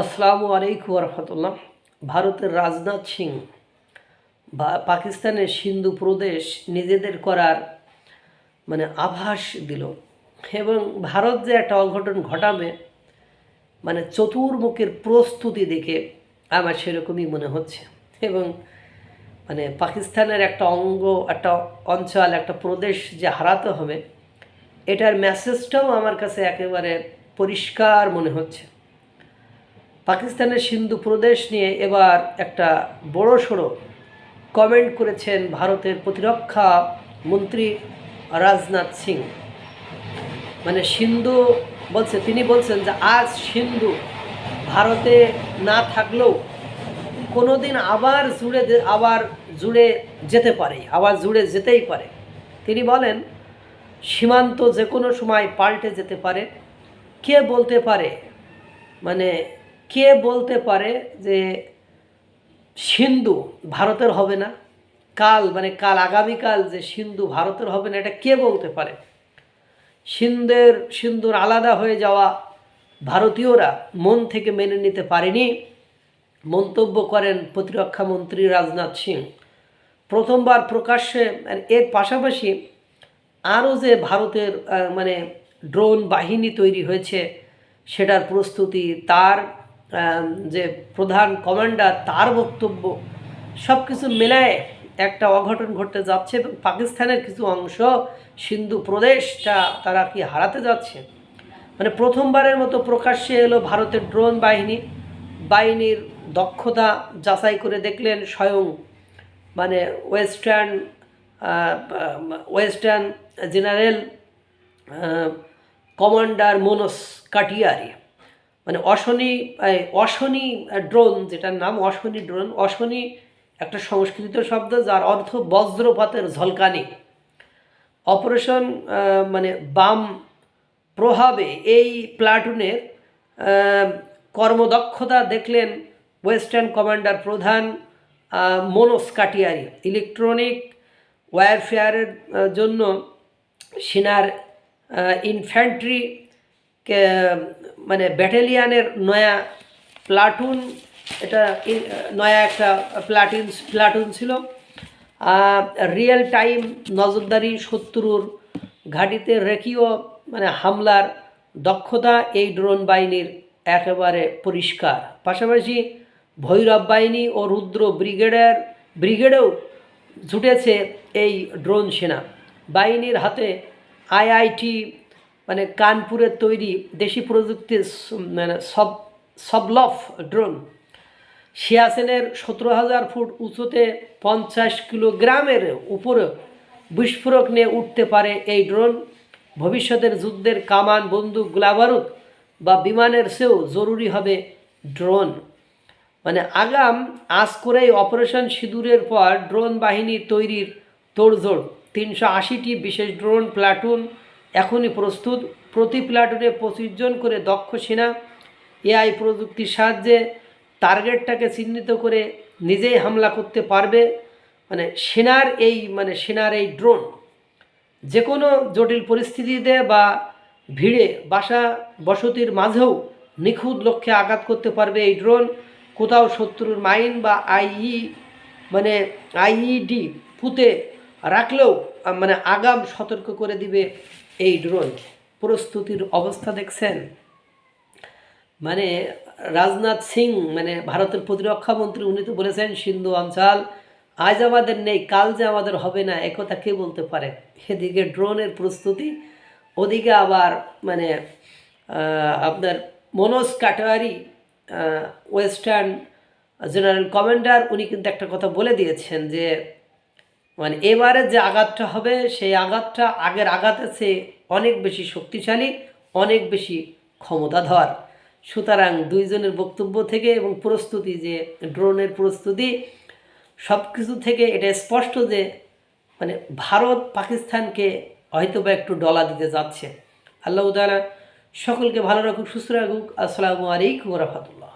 আসসালামু আলাইকুম রহমতুল্লাহ ভারতের রাজনাথ সিং পাকিস্তানের সিন্ধু প্রদেশ নিজেদের করার মানে আভাস দিল এবং ভারত যে একটা অঘটন ঘটাবে মানে চতুর্মুখের প্রস্তুতি দেখে আমার সেরকমই মনে হচ্ছে। এবং মানে পাকিস্তানের একটা অঙ্গ, একটা অঞ্চল, একটা প্রদেশ যে হারাতে হবে, এটার মেসেজটাও আমার কাছে একেবারে পরিষ্কার মনে হচ্ছে। পাকিস্তানের সিন্ধু প্রদেশ নিয়ে এবার একটা বড় সড়ো কমেন্ট করেছেন ভারতের প্রতিরক্ষা মন্ত্রী রাজনাথ সিং। মানে সিন্ধু বলছে, তিনি বলছেন যে, আজ সিন্ধু ভারতে না থাকলেও কোনো দিন আবার জুড়ে আবার জুড়ে যেতে পারে, আবার জুড়ে যেতেই পারে। তিনি বলেন, সীমান্ত যে কোনো সময় পাল্টে যেতে পারে, কে বলতে পারে? মানে কে বলতে পারে যে সিন্ধু ভারতের হবে না? কাল মানে কাল, আগামীকাল যে সিন্ধু ভারতের হবে না, এটা কে বলতে পারে? সিন্ধুর সিন্ধুর আলাদা হয়ে যাওয়া ভারতীয়রা মন থেকে মেনে নিতে পারেনি। মন্তব্য করেন প্রতিরক্ষা মন্ত্রী রাজনাথ সিং। প্রথমবার প্রকাশ্যে এর পাশাপাশি আরও যে ভারতের মানে ড্রোন বাহিনী তৈরি হয়েছে, সেটার প্রস্তুতি তার। যে প্রধান কমান্ডার, তার বক্তব্য সব কিছু মেলায় একটা অঘটন ঘটতে যাচ্ছে এবং পাকিস্তানের কিছু অংশ, সিন্ধু প্রদেশটা তারা কি হারাতে যাচ্ছে? মানে প্রথমবারের মতো প্রকাশ্যে এলো ভারতের ড্রোন বাহিনী। বাহিনীর দক্ষতা যাচাই করে দেখলেন স্বয়ং মানে ওয়েস্টার্ন ওয়েস্টার্ন জেনারেল কমান্ডার মোনস কাটিয়ারি। মানে অশনি অশনি ড্রোন যেটার নাম অশনি ড্রোন, অশনি একটা সংস্কৃত শব্দ যার অর্থ বজ্রপাতের ঝলকানি। অপারেশন মানে বাম প্রভাবে এই প্লাটুনের কর্মদক্ষতা দেখলেন ওয়েস্টার্ন কমান্ডার প্রধান মনোজ কাটিয়ারি। ইলেকট্রনিক ওয়ারফেয়ারের জন্য সেনার ইনফ্যান্ট্রি মানে ব্যাটালিয়ানের নয়া প্লাটুন, এটা নয়া একটা প্লাটুন প্লাটুন ছিল। রিয়েল টাইম নজরদারি শত্রুর ঘাঁটিতে রেখীয় মানে হামলার দক্ষতা এই ড্রোন বাহিনীর একেবারে পরিষ্কার। পাশাপাশি ভৈরব বাহিনী ও রুদ্র ব্রিগেডের, ব্রিগেডেও ছুটেছে এই ড্রোন সেনা। বাহিনীর হাতে আইআইটি মানে কানপুরের তৈরি দেশি প্রযুক্তির মানে সব, সবলফ ড্রোন। সিয়াচেনের সতেরো হাজার ফুট উঁচুতে পঞ্চাশ কিলোগ্রামের উপরে বিস্ফোরক নিয়ে উঠতে পারে এই ড্রোন। ভবিষ্যতের যুদ্ধের কামান, বন্দুক গোলাবারুদ বা বিমানের চেয়েও জরুরি হবে ড্রোন। মানে আগাম, আজ করেই অপারেশন সিঁদুরের পর ড্রোন বাহিনী তৈরির তোড়জোড়। তিনশো আশিটি বিশেষ ড্রোন, প্লাটুন এখনই প্রস্তুত। প্রতি প্লাটুনে পঁচিশ জন করে দক্ষ সেনা, এআই প্রযুক্তির সাহায্যে টার্গেটটাকে চিহ্নিত করে নিজেই হামলা করতে পারবে। মানে সেনার এই মানে সেনার এই ড্রোন যে কোনো জটিল পরিস্থিতিতে বা ভিড়ে বাসা বসতির মাঝেও নিখুঁত লক্ষ্যে আঘাত করতে পারবে এই ড্রোন। কোথাও শত্রুর মাইন বা আইই মানে আইইডি পুঁতে রাখলেও মানে আগাম সতর্ক করে দিবে এই ড্রোন প্রস্তুতির অবস্থা দেখছেন? মানে রাজনাথ সিং মানে ভারতের প্রতিরক্ষা মন্ত্রী, উনি তো বলেছেন, সিন্ধু অঞ্চল আজ আমাদের নেই, কাল যে আমাদের হবে না একথা কে বলতে পারে? এদিকে ড্রোনের প্রস্তুতি, ওদিকে আবার মানে আপনার Manoj Katiyar western general commander, উনি কিন্তু একটা কথা বলে দিয়েছেন যে মানে এবারে যে আঘাতটা হবে, সেই আঘাতটা আগের আঘাতের চেয়ে অনেক বেশি শক্তিশালী, অনেক বেশি ক্ষমতাধর। সুতরাং দুইজনের বক্তব্য থেকে এবং প্রস্তুতি যে ড্রোনের প্রস্তুতি সব কিছু থেকে এটা স্পষ্ট যে মানে ভারত পাকিস্তানকে হয়তো বা একটু ডলা দিতে যাচ্ছে। আল্লাহ সকলকে ভালো রাখুক, সুস্থ রাখুক। আসসালামু আলাইকুম রহমতুল্লাহ।